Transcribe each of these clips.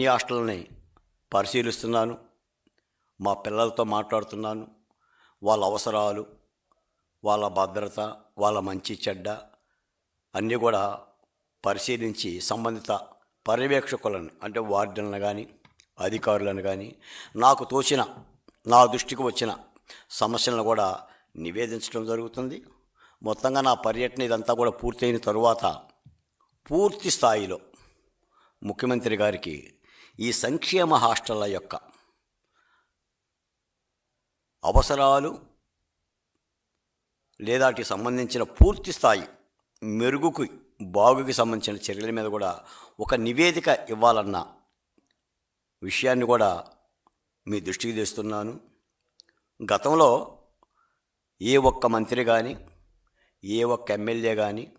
ఈ హాస్టల్ని పరిశీలిస్తున్నాను మా పిల్లలతో మాట్లాడుతున్నాను వాళ్ళ అవసరాలు వాళ్ళ భద్రత వాళ్ళ మంచి చెడ్డ అన్నీ కూడా పరిశీలించి సంబంధిత పర్యవేక్షకులను అంటే వార్డులను కానీ అధికారులను కానీ నాకు తోచిన నా దృష్టికి వచ్చిన సమస్యలను కూడా నివేదించడం జరుగుతుంది. మొత్తంగా నా పర్యటన ఇదంతా కూడా పూర్తయిన తరువాత పూర్తి స్థాయిలో ముఖ్యమంత్రి గారికి ఈ సంక్షేమ హాస్టళ్ళ యొక్క అవసరాలు లేదా సంబంధించిన పూర్తి స్థాయి మెరుగుకు బాగుకి సంబంధించిన చర్యల మీద కూడా ఒక నివేదిక ఇవ్వాలన్న విషయాన్ని కూడా మీ దృష్టికి తెస్తున్నాను. గతంలో ఏ ఒక్క మంత్రి కానీ ఏ ఒక్క ఎమ్మెల్యే కానీ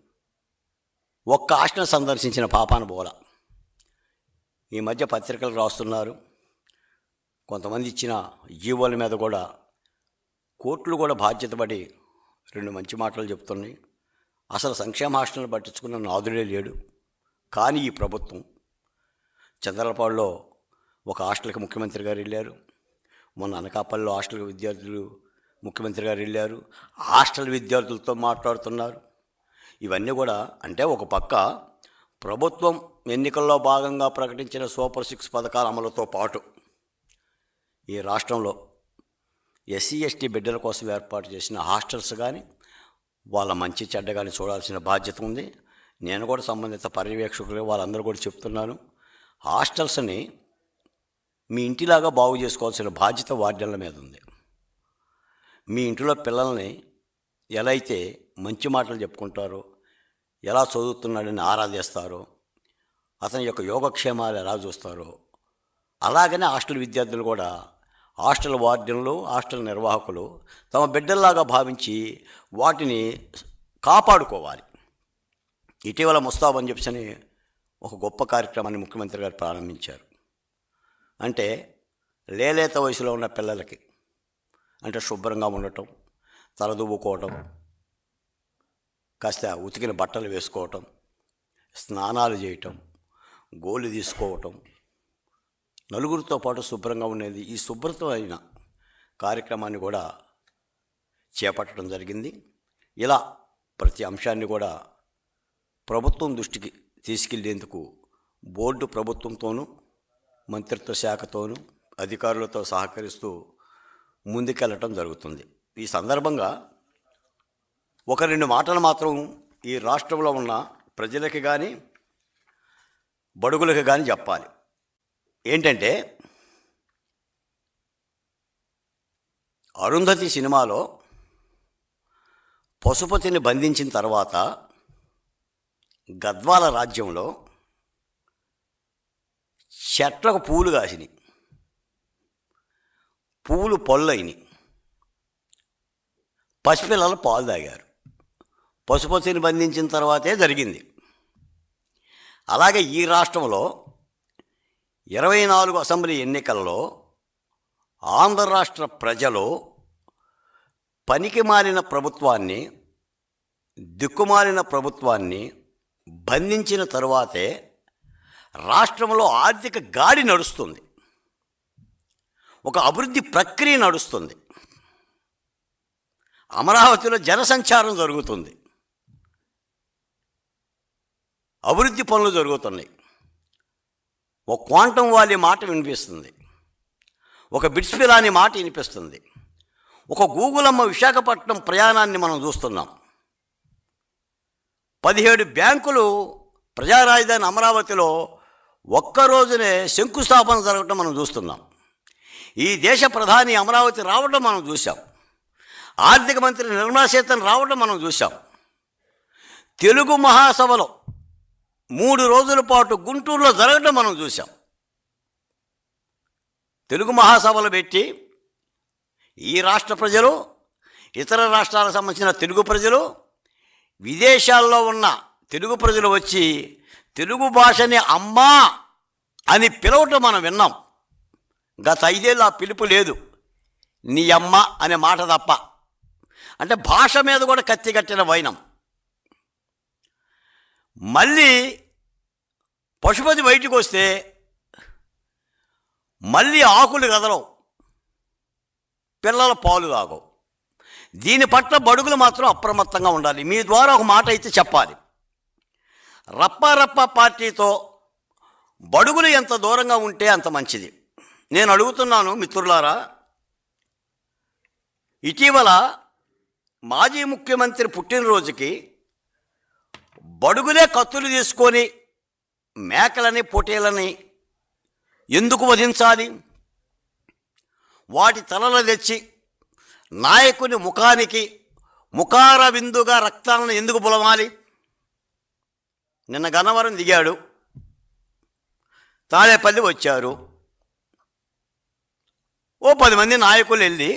ఒక్క ఆశను సందర్శించిన పాపాన బోల. ఈ మధ్య పత్రికలు రాస్తున్నారు. కొంతమంది ఇచ్చిన జీవోల మీద కూడా కోర్టులు కూడా బాధ్యత పడి రెండు మంచి మాటలు చెప్తున్నాయి. అసలు సంక్షేమ హాస్టల్ని పట్టించుకున్న నాదుడే లేడు. కానీ ఈ ప్రభుత్వం చంద్రపాడులో ఒక హాస్టల్కి ముఖ్యమంత్రి గారు వెళ్ళారు. మొన్న అనకాపల్లిలో హాస్టల్ విద్యార్థులు ముఖ్యమంత్రి గారు వెళ్ళారు. హాస్టల్ విద్యార్థులతో మాట్లాడుతున్నారు. ఇవన్నీ కూడా అంటే ఒక పక్క ప్రభుత్వం ఎన్నికల్లో భాగంగా ప్రకటించిన సూపర్ సిక్స్ పథకాల అమలుతో పాటు ఈ రాష్ట్రంలో ఎస్సీ ఎస్టీ బిడ్డల కోసం ఏర్పాటు చేసిన హాస్టల్స్ కానీ వాళ్ళ మంచి చెడ్డ కానీ చూడాల్సిన బాధ్యత ఉంది. నేను కూడా సంబంధిత పర్యవేక్షకులు వాళ్ళందరూ కూడా చెప్తున్నాను హాస్టల్స్ని మీ ఇంటిలాగా బాగు చేసుకోవాల్సిన బాధ్యత వార్డెన్ల మీద ఉంది. మీ ఇంటిలో పిల్లల్ని ఎలా అయితే మంచి మాటలు చెప్పుకుంటారో ఎలా చదువుతున్నాడని ఆరాధిస్తారో అతని యొక్క యోగక్షేమాలు ఎలా చూస్తారో. అలాగనే హాస్టల్ విద్యార్థులు కూడా హాస్టల్ వార్డెన్లు హాస్టల్ నిర్వాహకులు తమ బిడ్డల్లాగా భావించి వాటిని కాపాడుకోవాలి. ఇటీవల ముస్తాబ్ అని చెప్పని ఒక గొప్ప కార్యక్రమాన్ని ముఖ్యమంత్రి గారు ప్రారంభించారు. అంటే లేలేత వయసులో ఉన్న పిల్లలకి అంటే శుభ్రంగా ఉండటం తలదువ్వుకోవటం కాస్త ఉతికిన బట్టలు వేసుకోవటం స్నానాలు చేయటం గోలు తీసుకోవటం. నలుగురితో పాటు శుభ్రంగా ఉండేది ఈ శుభ్రతమైన కార్యక్రమాన్ని కూడా చేపట్టడం జరిగింది. ఇలా ప్రతి అంశాన్ని కూడా ప్రభుత్వం దృష్టికి తీసుకెళ్ళేందుకు బోర్డు ప్రభుత్వంతోనూ మంత్రిత్వ శాఖతోనూ అధికారులతో సహకరిస్తూ ముందుకెళ్ళటం జరుగుతుంది. ఈ సందర్భంగా ఒక రెండు మాటలు మాత్రం ఈ రాష్ట్రంలో ఉన్న ప్రజలకి కానీ బడుగులకు కానీ చెప్పాలి. ఏంటంటే అరుంధతి సినిమాలో పశుపతిని బంధించిన తర్వాత గద్వాల రాజ్యంలో చెట్లకు పూలు కాసినాయి. పూలు పళ్ళైనాయి పసిపిల్లలు పాలు తాగారు. పశుపతిని బంధించిన తర్వాతే జరిగింది. అలాగే ఈ రాష్ట్రంలో ఇరవై నాలుగు అసెంబ్లీ ఎన్నికల్లో ఆంధ్ర రాష్ట్ర ప్రజలు పనికి మారిన ప్రభుత్వాన్ని దిక్కుమాలిన ప్రభుత్వాన్ని బంధించిన తరువాతే రాష్ట్రంలో ఆర్థిక గాడి నడుస్తుంది. ఒక అభివృద్ధి ప్రక్రియ నడుస్తుంది. అమరావతిలో జనసంచారం జరుగుతుంది. అభివృద్ధి పనులు జరుగుతున్నాయి. ఒక క్వాంటం వాలి మాట వినిపిస్తుంది. ఒక బిట్స్ మాట వినిపిస్తుంది. ఒక గూగులమ్మ విశాఖపట్నం ప్రయాణాన్ని మనం చూస్తున్నాం. పదిహేడు బ్యాంకులు ప్రజా రాజధాని అమరావతిలో ఒక్కరోజునే శంకుస్థాపన జరగటం మనం చూస్తున్నాం. ఈ దేశ ప్రధాని అమరావతి రావడం మనం చూసాం ఆర్థిక మంత్రి నిర్మలా సీతన్ రావడం మనం చూసాం తెలుగు మహాసభలో మూడు రోజుల పాటు గుంటూరులో జరగడం మనం చూసాం తెలుగు మహాసభలు పెట్టి ఈ రాష్ట్ర ప్రజలు ఇతర రాష్ట్రాలకు సంబంధించిన తెలుగు ప్రజలు విదేశాల్లో ఉన్న తెలుగు ప్రజలు వచ్చి తెలుగు భాషని అమ్మా అని పిలవటం మనం విన్నాం. గత ఐదేళ్ళు ఆ పిలుపు లేదు. నీ అమ్మ అనే మాట తప్ప. అంటే భాష మీద కూడా కత్తి కట్టిన వైనం. మళ్ళీ పశుపతి బయటికి వస్తే మళ్ళీ ఆకులు కదలవు. పిల్లల పాలు తాగవు. దీని పట్ల బడుగులు మాత్రం అప్రమత్తంగా ఉండాలి. మీ ద్వారా ఒక మాట అయితే చెప్పాలి. రప్పారప్ప పార్టీతో బడుగులు ఎంత దూరంగా ఉంటే అంత మంచిది. నేను అడుగుతున్నాను మిత్రులారా ఇటీవల మాజీ ముఖ్యమంత్రి పుట్టినరోజుకి బడుగులే కత్తులు తీసుకొని మేకలని పొటేలని ఎందుకు వధించాలి? వాటి తలలు తెచ్చి నాయకుని ముఖానికి ముఖార విందుగా రక్తాలను ఎందుకు పులమాలి నిన్న గన్నవరం దిగాడు. తాడేపల్లి వచ్చారు. ఓ పది మంది నాయకులు వెళ్ళి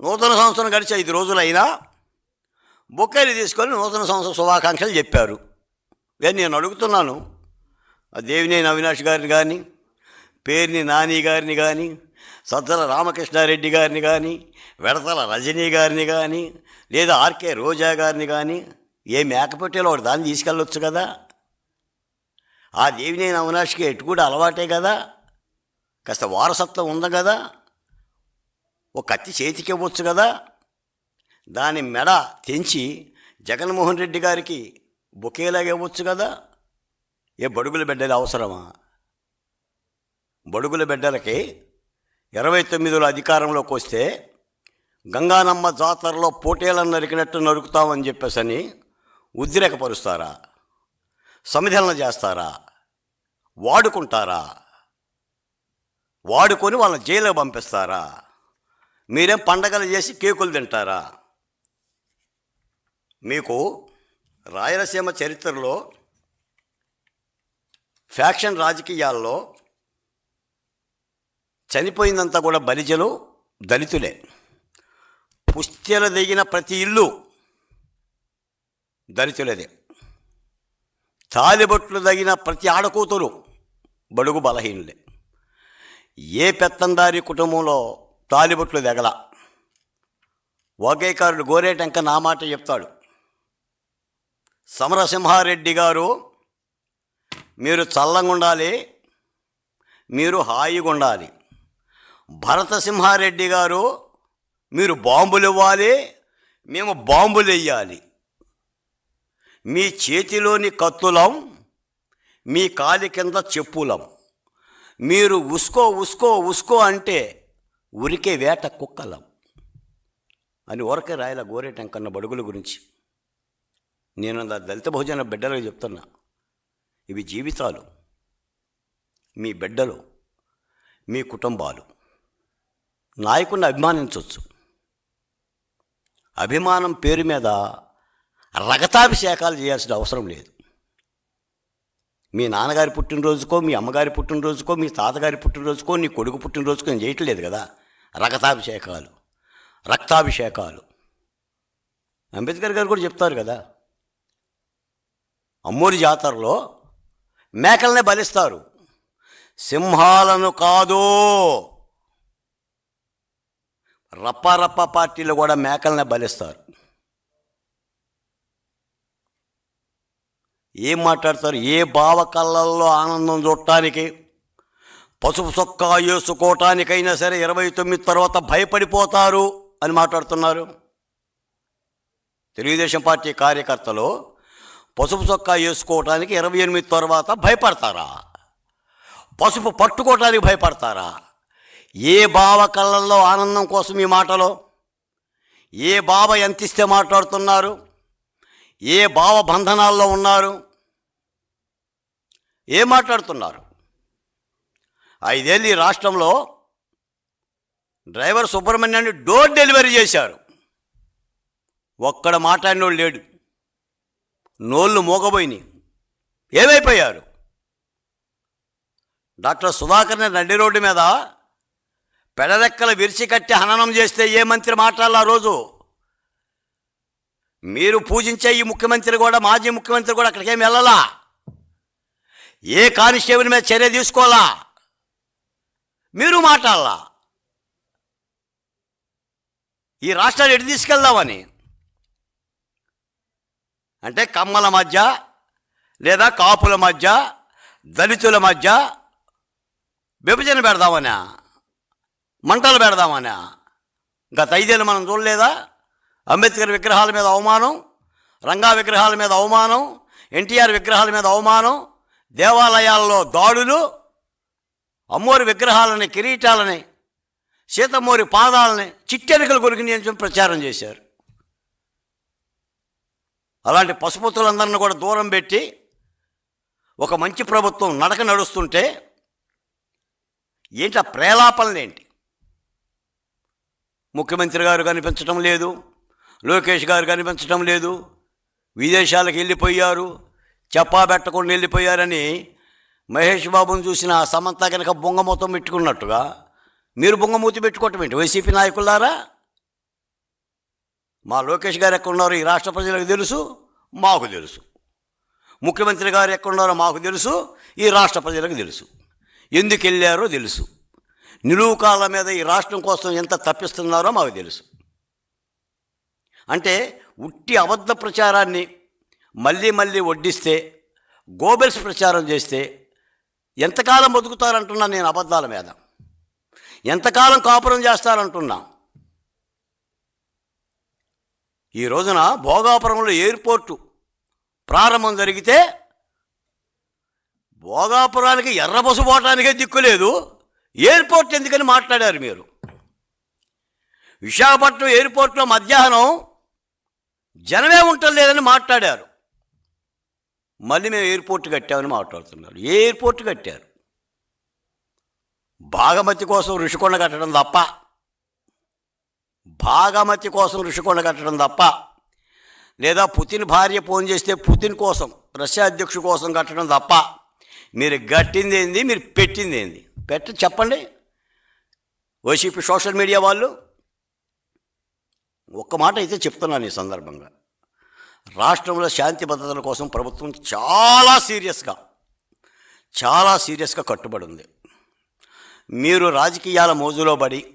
నూతన సంవత్సరం గడిచి ఐదు రోజులైనా బొక్కేలు తీసుకొని నూతన సంవత్సర శుభాకాంక్షలు చెప్పారు. నేను నేను అడుగుతున్నాను. ఆ దేవినేని అవినాష్ గారిని కానీ పేరుని నాని గారిని కానీ సజ్జల రామకృష్ణారెడ్డి గారిని కానీ వెడతల రజనీ గారిని కానీ లేదా ఆర్కే రోజా గారిని కానీ ఏ మేకపోటేలో ఒకటి దాన్ని తీసుకెళ్ళొచ్చు కదా? ఆ దేవినేని అవినాష్కి ఎటు కూడా అలవాటే కదా? కాస్త వారసత్వం ఉంది కదా? ఒక కత్తి చేతికి ఇవ్వచ్చు కదా? దాని మెడ తెంచి జగన్మోహన్ రెడ్డి గారికి బొకేలాగా ఇవ్వచ్చు కదా? ఏ బడుగుల బిడ్డలు అవసరమా? బడుగుల బిడ్డలకి ఇరవై తొమ్మిదిలో అధికారంలోకి వస్తే గంగానమ్మ జాతరలో పోటీలను నరికినట్టు నరుకుతామని చెప్పేసని ఉద్రేకపరుస్తారా? సమిధలన చేస్తారా? వాడుకుంటారా? వాడుకొని వాళ్ళని జైలుకి పంపిస్తారా? మీరేం పండగలు చేసి కేకులు తింటారా? మీకు రాయలసీమ చరిత్రలో ఫ్యాక్షన్ రాజకీయాల్లో చనిపోయిందంతా కూడా బలిజలు దళితులే. పుస్తెలు దిగిన ప్రతి ఇల్లు దళితులదే. తాలిబొట్లు తగిన ప్రతి ఆడకూతురు బడుగు బలహీనులే. ఏ పెత్తందారి కుటుంబంలో తాలిబొట్లు తెగల ఓకేకారుడు గోరేటంక నా మాట చెప్తాడు. సమరసింహారెడ్డి గారు మీరు చల్లంగా ఉండాలి మీరు హాయిగా ఉండాలి భరతసింహారెడ్డి గారు మీరు బాంబులు ఇవ్వాలి మేము బాంబులు వెయ్యాలి మీ చేతిలోని కత్తులం మీ కాలి కింద చెప్పులం. మీరు ఉసుకో ఉసుకో ఉసుకో అంటే ఉరికే వేట కుక్కలం. అని ఊరకే రాయల గోరేటంకన్న బడుగుల గురించి. నేను నా దళిత బహుజన బిడ్డలకు చెప్తున్నా. ఇవి జీవితాలు. మీ బిడ్డలు మీ కుటుంబాలు. నాయకుడిని అభిమానించవచ్చు అభిమానం పేరు మీద రగతాభిషేకాలు చేయాల్సిన అవసరం లేదు. మీ నాన్నగారి పుట్టినరోజుకో మీ అమ్మగారి పుట్టినరోజుకో మీ తాతగారి పుట్టినరోజుకో నీ కొడుకు పుట్టినరోజుకో నేను చేయట్లేదు కదా. రగతాభిషేకాలు. రక్తాభిషేకాలు. అంబేద్కర్ గారు కూడా చెప్తారు కదా. అమ్మూరి జాతరలో మేకల్నే బలిస్తారు. సింహాలను కాదు. రప్పారప్ప పార్టీలు కూడా మేకల్నే బలిస్తారు. ఏం మాట్లాడతారు? ఏ భావకళ్ళల్లో ఆనందం చూడటానికి పసుపు చొక్కా వేసుకోవటానికైనా సరే ఇరవై తొమ్మిది తర్వాత భయపడిపోతారు అని మాట్లాడుతున్నారు. తెలుగుదేశం పార్టీ కార్యకర్తలు పసుపు చొక్కా వేసుకోవటానికి ఇరవై ఎనిమిది తర్వాత భయపడతారా? పసుపు పట్టుకోవటానికి భయపడతారా? ఏ బావ కళ్ళల్లో ఆనందం కోసం ఈ మాటలో? ఏ బావ ఎంత ఇస్తే మాట్లాడుతున్నారు? ఏ భావ బంధనాల్లో ఉన్నారు? ఏం మాట్లాడుతున్నారు? ఐదేళ్ళు ఈ రాష్ట్రంలో డ్రైవర్ సుబ్రహ్మణ్యాన్ని డోర్ డెలివరీ చేశారు. ఒక్కడ మాట్లాడినోడు లేడు. నోళ్ళు మూగబోయినాయి. ఏమైపోయారు? డాక్టర్ సుధాకర్ని నడ్డి రోడ్డు మీద పెడరెక్కలు విరిచి కట్టి హననం చేస్తే ఏ మంత్రి మాట్లాడాలి ఆ రోజు? మీరు పూజించే ఈ ముఖ్యమంత్రి కూడా మాజీ ముఖ్యమంత్రి కూడా అక్కడికేం వెళ్ళాలా? ఏ కానిస్టేబుల్ మీద చర్య తీసుకోవాలా? మీరు మాట్లాడాలా? ఈ రాష్ట్రాన్ని ఎటు తీసుకెళ్దామని? అంటే కమ్మల మధ్య లేదా కాపుల మధ్య దళితుల మధ్య విభజన పెడదామనా? మంటలు పెడదామనా? గత ఐదేళ్ళు మనం చూడలేదా? అంబేద్కర్ విగ్రహాల మీద అవమానం రంగా విగ్రహాల మీద అవమానం ఎన్టీఆర్ విగ్రహాల మీద అవమానం దేవాలయాల్లో దాడులు అమ్మోరి విగ్రహాలని కిరీటాలని సీతమ్మోరి పాదాలని చిట్టెనకలు కొరికి ప్రచారం చేశారు. అలాంటి పశుపతులందరిని కూడా దూరం పెట్టి ఒక మంచి ప్రభుత్వం నడక నడుస్తుంటే ఏంటి ఆ ప్రేలాపనలేంటి ముఖ్యమంత్రి గారు కనిపించటం లేదు లోకేష్ గారు కనిపించటం లేదు విదేశాలకు వెళ్ళిపోయారు చెప్పా పెట్టకుండా వెళ్ళిపోయారని మహేష్ బాబుని చూసిన సమంత కనుక బొంగమూతం పెట్టుకున్నట్టుగా మీరు బొంగమూతి పెట్టుకోవటం ఏంటి? వైసీపీ నాయకులారా? మా లోకేష్ గారు ఎక్కడున్నారో ఈ రాష్ట్ర ప్రజలకు తెలుసు మాకు తెలుసు. ముఖ్యమంత్రి గారు ఎక్కడున్నారో మాకు తెలుసు ఈ రాష్ట్ర ప్రజలకు తెలుసు. ఎందుకు వెళ్ళారో తెలుసు. నిలువు కాళ్ళ మీద ఈ రాష్ట్రం కోసం ఎంత తప్పిస్తున్నారో మాకు తెలుసు. అంటే ఉట్టి అబద్ధ ప్రచారాన్ని మళ్ళీ మళ్ళీ వడ్డిస్తే గోబెల్స్ ప్రచారం చేస్తే ఎంతకాలం బతుకుతారంటున్నా నేను అబద్ధాల మీద. ఎంతకాలం కాపురం చేస్తారంటున్నా. ఈ రోజున భోగాపురంలో ఎయిర్పోర్టు ప్రారంభం జరిగితే భోగాపురానికి ఎర్రబసు పోవటానికే దిక్కులేదు ఎయిర్పోర్ట్ ఎందుకని మాట్లాడారు మీరు? విశాఖపట్నం ఎయిర్పోర్ట్లో మధ్యాహ్నం జనమే ఉండలేదని మాట్లాడారు. మళ్ళీ మేము ఎయిర్పోర్ట్ కట్టామని మాట్లాడుతున్నారు. ఏ ఎయిర్పోర్ట్ కట్టారు. భాగమతి కోసం ఋషికొండ కట్టడం తప్ప భాగమతి కోసం ఋషికొండ కట్టడం తప్ప లేదా పుతిన్ భార్య ఫోన్ చేస్తే పుతిన్ కోసం రష్యా అధ్యక్షుడు కోసం కట్టడం తప్ప మీరు గట్టింది ఏంది మీరు పెట్టింది ఏంది? పెట్ట చెప్పండి. వైసీపీ సోషల్ మీడియా వాళ్ళు ఒక్క మాట అయితే చెప్తున్నాను ఈ సందర్భంగా. రాష్ట్రంలో శాంతి భద్రతల కోసం ప్రభుత్వం చాలా సీరియస్గా చాలా సీరియస్గా కట్టుబడి ఉంది. మీరు రాజకీయాల మోజులో పడి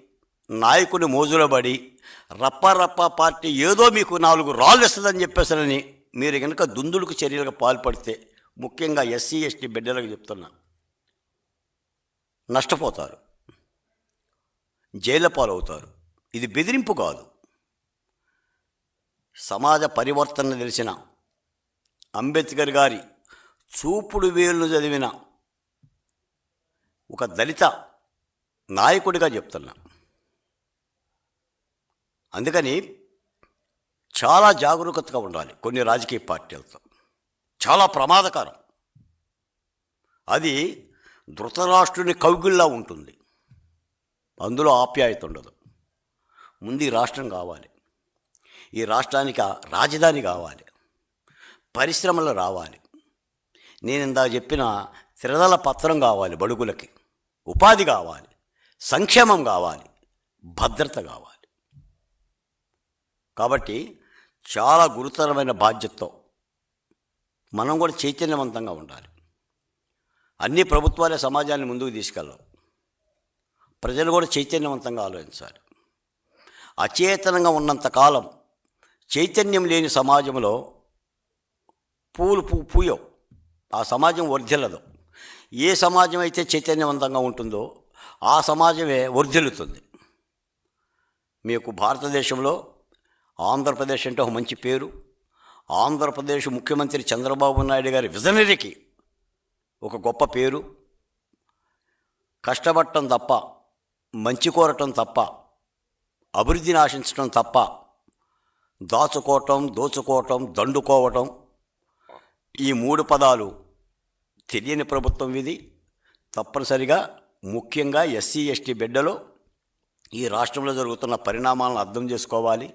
నాయకుని మోజులో పడి రప్ప రప్ప పార్టీ ఏదో మీకు నాలుగు రాళ్ళు ఇస్తుందని చెప్పేసనని మీరు కనుక దుందుడుకు చర్యలకు పాల్పడితే ముఖ్యంగా ఎస్సీ ఎస్టీ బిడ్డలకు చెప్తున్నా. నష్టపోతారు. జైల పాలవుతారు. ఇది బెదిరింపు కాదు. సమాజ పరివర్తన తెలిసిన అంబేద్కర్ గారి చూపుడు వేలును చదివిన ఒక దళిత నాయకుడిగా చెప్తున్నా. అందుకని చాలా జాగరూకతగా ఉండాలి కొన్ని రాజకీయ పార్టీలతో. చాలా ప్రమాదకరం. అది ధృతరాష్ట్రుని కౌగిల్లా ఉంటుంది. అందులో ఆప్యాయత ఉండదు. ముందు ఈ రాష్ట్రం కావాలి. ఈ రాష్ట్రానికి రాజధాని కావాలి. పరిశ్రమలు రావాలి. నేను ఇందాక చెప్పిన త్రిదల పత్రం కావాలి బడుగులకి. ఉపాధి కావాలి. సంక్షేమం కావాలి. భద్రత కావాలి. కాబట్టి చాలా గురుతరమైన బాధ్యతతో మనం కూడా చైతన్యవంతంగా ఉండాలి. అన్ని ప్రభుత్వాలే సమాజాన్ని ముందుకు తీసుకెళ్ళవు. ప్రజలు కూడా చైతన్యవంతంగా ఆలోచించాలి. అచేతనంగా ఉన్నంతకాలం చైతన్యం లేని సమాజంలో పూలు పూ పూయవు. ఆ సమాజం వర్ధిల్లదు. ఏ సమాజం అయితే చైతన్యవంతంగా ఉంటుందో ఆ సమాజమే వర్ధిల్లుతుంది. మీకు భారతదేశంలో ఆంధ్రప్రదేశ్ అంటే ఒక మంచి పేరు. ఆంధ్రప్రదేశ్ ముఖ్యమంత్రి చంద్రబాబు నాయుడు గారి విజనరీకి ఒక గొప్ప పేరు. కష్టపడటం తప్ప మంచి కోరటం తప్ప అభివృద్ధిని ఆశించటం తప్ప దాచుకోవటం దోచుకోవటం దండుకోవటం ఈ మూడు పదాలు తెలియని ప్రభుత్వం ఇది తప్పనిసరిగా ముఖ్యంగా ఎస్సీ ఎస్టీ బిడ్డలు ఈ రాష్ట్రంలో జరుగుతున్న పరిణామాలను అర్థం చేసుకోవాలి.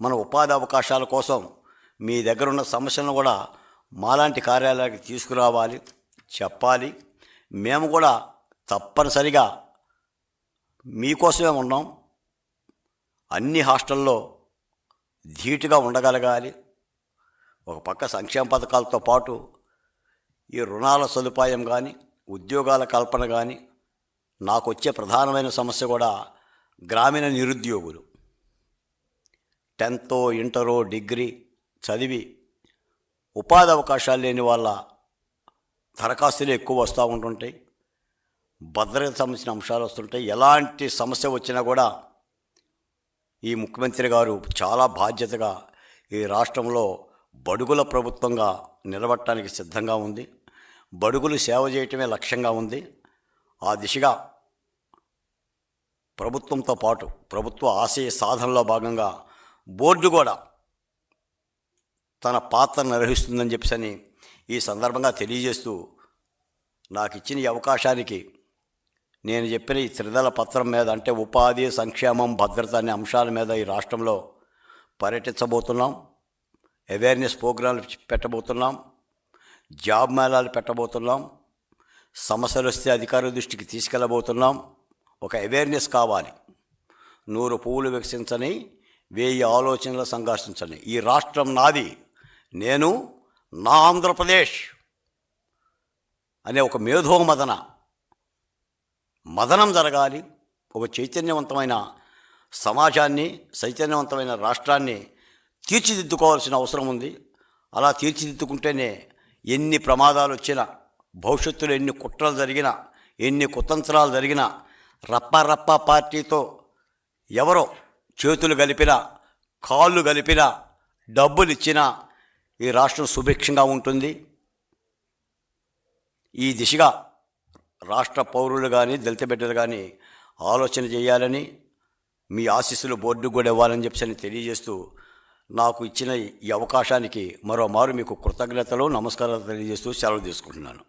మన ఉపాధి అవకాశాల కోసం మీ దగ్గర ఉన్న సమస్యలను కూడా మాలాంటి కార్యాలయానికి తీసుకురావాలి చెప్పాలి. మేము కూడా తప్పనిసరిగా మీకోసమే ఉన్నాం. అన్ని హాస్టల్లో ధీటుగా ఉండగలగాలి. ఒక పక్క సంక్షేమ పథకాలతో పాటు ఈ రుణాల సదుపాయం కానీ ఉద్యోగాల కల్పన కానీ నాకు వచ్చే ప్రధానమైన సమస్య కూడా గ్రామీణ నిరుద్యోగులు. టెన్తో ఇంటరో డిగ్రీ చదివి ఉపాధి అవకాశాలు లేని వాళ్ళ దరఖాస్తులు ఎక్కువ వస్తూ ఉంటుంటాయి. భద్రత సంబంధించిన అంశాలు వస్తుంటాయి. ఎలాంటి సమస్య వచ్చినా కూడా ఈ ముఖ్యమంత్రి గారు చాలా బాధ్యతగా ఈ రాష్ట్రంలో బడుగుల ప్రభుత్వంగా నిలబట్టడానికి సిద్ధంగా ఉంది. బడుగులు సేవ చేయటమే లక్ష్యంగా ఉంది. ఆ దిశగా ప్రభుత్వంతో పాటు ప్రభుత్వ ఆశయ సాధనలో భాగంగా బోర్డు కూడా తన పాత్ర నిర్వహిస్తుందని చెప్పని ఈ సందర్భంగా తెలియజేస్తూ నాకు ఇచ్చిన ఈ అవకాశానికి నేను చెప్పిన ఈ త్రిదళ పత్రం మీద అంటే ఉపాధి సంక్షేమం భద్రత అనే అంశాల మీద ఈ రాష్ట్రంలో పర్యటించబోతున్నాం. అవేర్నెస్ ప్రోగ్రాంలు పెట్టబోతున్నాం. జాబ్ మేళాలు పెట్టబోతున్నాం. సమస్యలు వస్తే అధికారుల దృష్టికి తీసుకెళ్ళబోతున్నాం. ఒక అవేర్నెస్ కావాలి. నూరు పువ్వులు వికసించని వేయి ఆలోచనలు సంఘర్షించండి. ఈ రాష్ట్రం నాది. నేను నా ఆంధ్రప్రదేశ్ అనే ఒక మేధోమదన మదనం జరగాలి. ఒక చైతన్యవంతమైన సమాజాన్ని చైతన్యవంతమైన రాష్ట్రాన్ని తీర్చిదిద్దుకోవాల్సిన అవసరం ఉంది. అలా తీర్చిదిద్దుకుంటేనే ఎన్ని ప్రమాదాలు వచ్చినా భవిష్యత్తులో ఎన్ని కుట్రలు జరిగినా ఎన్ని కుతంత్రాలు జరిగినా రప్ప రప్ప పార్టీతో ఎవరో చేతులు కలిపిన కాళ్ళు కలిపిన డబ్బులు ఇచ్చిన ఈ రాష్ట్రం సుభిక్షంగా ఉంటుంది. ఈ దిశగా రాష్ట్ర పౌరులు కానీ దళిత బిడ్డలు కానీ ఆలోచన చేయాలని మీ ఆశీస్సులు బోర్డుకు కూడా ఇవ్వాలని చెప్పి తెలియజేస్తూ నాకు ఇచ్చిన ఈ అవకాశానికి మరోమారు మీకు కృతజ్ఞతలు నమస్కారాలు తెలియజేస్తూ సెలవు తీసుకుంటున్నాను.